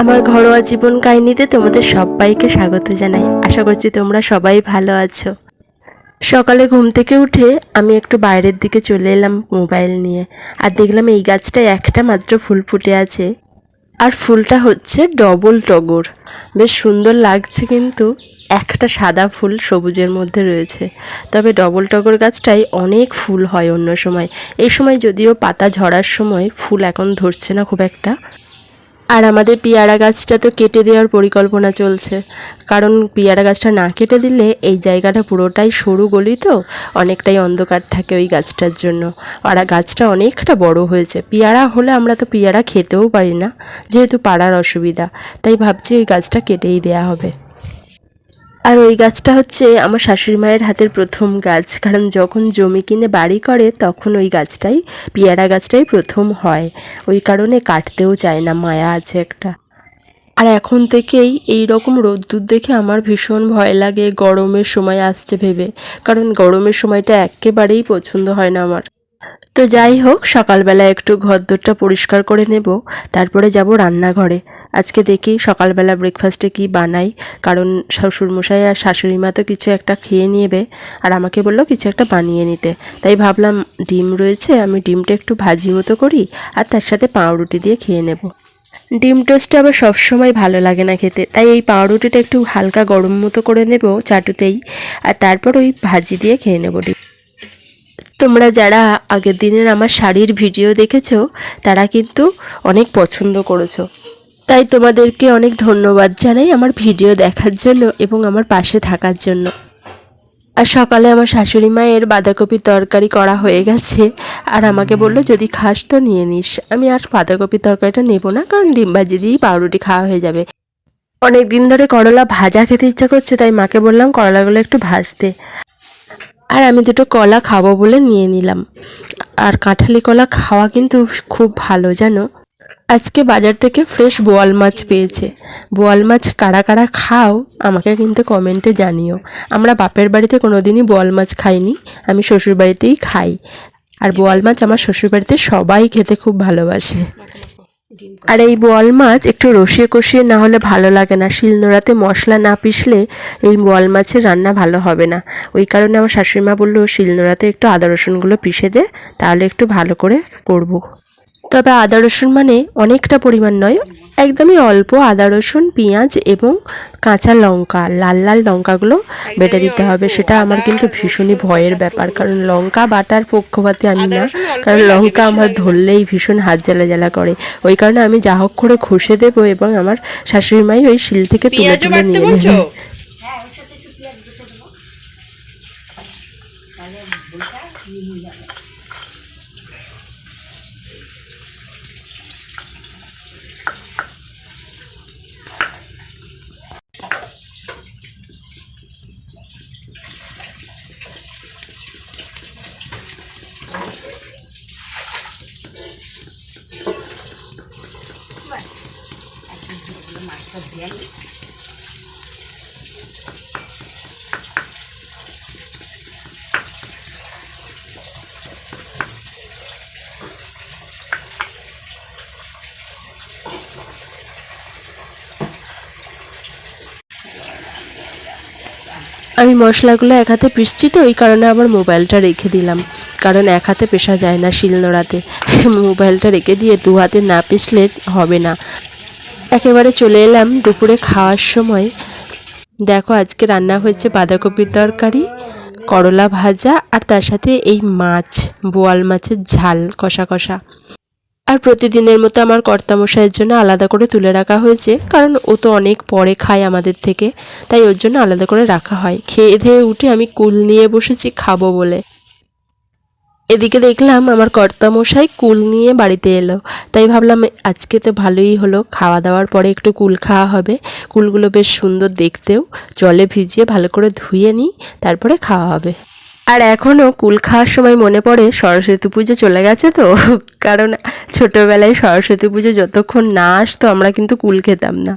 আমার ঘরোয়া জীবন কাহিনীতে তোমাদের সবাইকে স্বাগত জানাই। আশা করছি তোমরা সবাই ভালো আছো। সকালে ঘুম থেকে উঠে আমি একটু বাইরের দিকে চলে এলাম মোবাইল নিয়ে। আর দেখলাম এই গাছটায় একটা মাত্র ফুল ফুটে আছে। আর ফুলটা হচ্ছে ডবল টগর। বেশ সুন্দর লাগছে কিন্তু একটা সাদা ফুল সবুজের মধ্যে রয়েছে। তবে ডবল টগর গাছটাই অনেক ফুল হয় অন্য সময়। এই সময় যদিও পাতা ঝরার সময় ফুল এখন ধরছে না খুব একটা। আর আমাদের পেয়ারা গাছটা তো কেটে দেওয়ার পরিকল্পনা চলছে। কারণ পেয়ারা গাছটা না কেটে দিলে এই জায়গাটা পুরোটাই সরু গলি তো, অনেকটাই অন্ধকার থাকে ওই গাছটার জন্য। আর গাছটা অনেকটা বড় হয়েছে। পেয়ারা হলে আমরা তো পিয়ারা খেতেও পারি না, যেহেতু পাড়ার অসুবিধা। তাই ভাবছি ওই গাছটা কেটেই দেয়া হবে। আর ওই গাছটা হচ্ছে আমার শাশুড়ি মায়ের হাতের প্রথম গাছ। কারণ যখন জমি কিনে বাড়ি করে, তখন ওই গাছটাই, পেয়ারা গাছটাই প্রথম হয়। ওই কারণে কাটতেও চায় না, মায়া আছে একটা। আর এখন থেকেই এই রকম রোদ্দুর দেখে আমার ভীষণ ভয় লাগে গরমের সময়, আসছে ভেবে। কারণ গরমের সময়টা একেবারেই পছন্দ হয় না আমার। তো যাই হোক, সকালবেলা একটু ঘর ঘরদোরটা পরিষ্কার করে নেব, তারপরে যাব রান্নাঘরে। আজকে দেখি সকালবেলা ব্রেকফাস্টে কি বানাই, কারণ শ্বশুরমশাই আর শাশুড়ি মা তো কিছু একটা খেয়ে নেবে, আর আমাকে বলল কিছু একটা বানিয়ে নিতে। তাই ভাবলাম ডিম রয়েছে, আমি ডিমটা একটু ভাজি মতো করি, আর তার সাথে পাউরুটি দিয়ে খেয়ে নেব। ডিম টোস্টটা আবার সবসময় ভালো লাগে না খেতে, তাই এই পাউরুটিটা একটু হালকা গরম মতো করে নেব চাটুতেই, আর তারপর ওই ভাজি দিয়ে খেয়ে নেব ডিম। তোমরা যারা আগের দিনের আমার শাড়ির ভিডিও দেখেছ, তারা কিন্তু অনেক পছন্দ করেছ। তাই তোমাদেরকে অনেক ধন্যবাদ জানাই আমার ভিডিও দেখার জন্য এবং আমার পাশে থাকার জন্য। আর সকালে আমার শাশুড়ি মায়ের বাঁধাকপির তরকারি করা হয়ে গেছে, আর আমাকে বলল, যদি খাস তো নিয়ে নিস। আমি আর বাঁধাকপির তরকারিটা নেব না, কারণ ডিম ভাজি দিয়েই পাউরুটি খাওয়া হয়ে যাবে। অনেক দিন ধরে করলা ভাজা খেতে ইচ্ছা করছে, তাই মাকে বললাম, করলাগুলো একটু ভাজতে। আর আমি দুটো কলা খাব বলে নিয়ে নিলাম। আর কাঁঠালি কলা খাওয়া কিন্তু খুব ভালো, জানো? আজকে বাজার থেকে ফ্রেশ বোয়াল মাছ পেয়েছে। বোয়াল মাছ কারা কারা খাও আমাকে কিন্তু কমেন্টে জানিও। আমরা বাপের বাড়িতে কোনোদিনই বোয়াল মাছ খাইনি, আমি শ্বশুর বাড়িতেই খাই। আর বোয়াল মাছ আমার শ্বশুর বাড়িতে সবাই খেতে খুব ভালোবাসে। আর এই বোয়াল মাছ একটু রসিয়ে কষিয়ে না হলে ভালো লাগে না। শিলনোড়াতে মশলা না পিষলে এই বোয়াল মাছের রান্না ভালো হবে না। ওই কারণে আমার শাশুড়ি মা বলল শিলনোড়াতে একটু আদা রসুনগুলো পিষে দে তাহলে একটু ভালো করে করব। তবে আদা রসুন মানে অনেকটা পরিমাণ নয় একদমই অল্প আদা রসুন পেঁয়াজ এবং কাঁচা লঙ্কা লাল লাল লঙ্কাগুলো বেটে দিতে হবে। সেটা আমার কিন্তু ভীষণই ভয়ের ব্যাপার কারণ লঙ্কা বাটার পক্ষপাতে আমি না কারণ লঙ্কা আমার ধরলেই ভীষণ হাত জ্বালা জ্বালা করে। ওই কারণে আমি যা হোক করে ঘষে দেবো এবং আমার শাশুড়ি মাই ওই শিল থেকে তুলে তুলে নিয়ে বলছো নেবে আমি মশলাগুলো এক হাতে পিসছি তো ওই কারণে আবার মোবাইলটা রেখে দিলাম। কারণ এক হাতে পেশা যায় না শিলনোড়াতে। মোবাইলটা রেখে দিয়ে দু হাতে না পিষলে হবে না। একেবারে চলে এলাম দুপুরে খাওয়ার সময়। দেখো, আজকে রান্না হয়েছে বাঁধাকপির তরকারি, করলা ভাজা, আর তার সাথে এই মাছ, বোয়াল মাছের ঝাল, কষা কষা। আর প্রতিদিনের মতো আমার কর্তামশাইয়ের জন্য আলাদা করে তুলে রাখা হয়েছে, কারণ ও তো অনেক পরে খায় আমাদের থেকে, তাই ওর জন্য আলাদা করে রাখা হয়। খেয়ে ধেয়ে উঠে আমি কুল নিয়ে বসেছি খাব বলে। এদিকে দেখলাম আমার কর্তামশাই কুল নিয়ে বাড়িতে এলো। তাই ভাবলাম আজকে তো ভালোই হলো। খাওয়া দাওয়ার পরে একটু কুল খাওয়া হবে। কুলগুলো বেশ সুন্দর দেখতেও। জলে ভিজিয়ে ভালো করে ধুয়ে নিই, তারপরে খাওয়া হবে। আর এখনও কুল খাওয়ার সময় মনে পড়ে সরস্বতী পুজো চলে গেছে তো? কারণ ছোটোবেলায় সরস্বতী পুজো যতক্ষণ না আসতো আমরা কিন্তু কুল খেতাম না।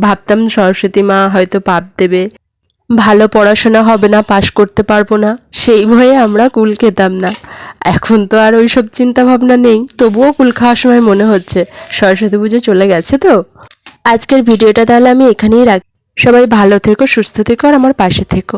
ভাবতাম সরস্বতী মা হয়তো পাপ দেবে। ভালো পড়াশোনা হবে না, পাশ করতে পারব না, সেই ভয়ে আমরা কুল খেতাম না। এখন তো আর ওই সব চিন্তা ভাবনা নেই, তবুও কুল খাওয়ার সময় মনে হচ্ছে, সরস্বতী পুজো চলে গেছে তো। আজকের ভিডিওটা তাহলে আমি এখানেই রাখি। সবাই ভালো থেকো, সুস্থ থেকো, আর আমার পাশে থেকো।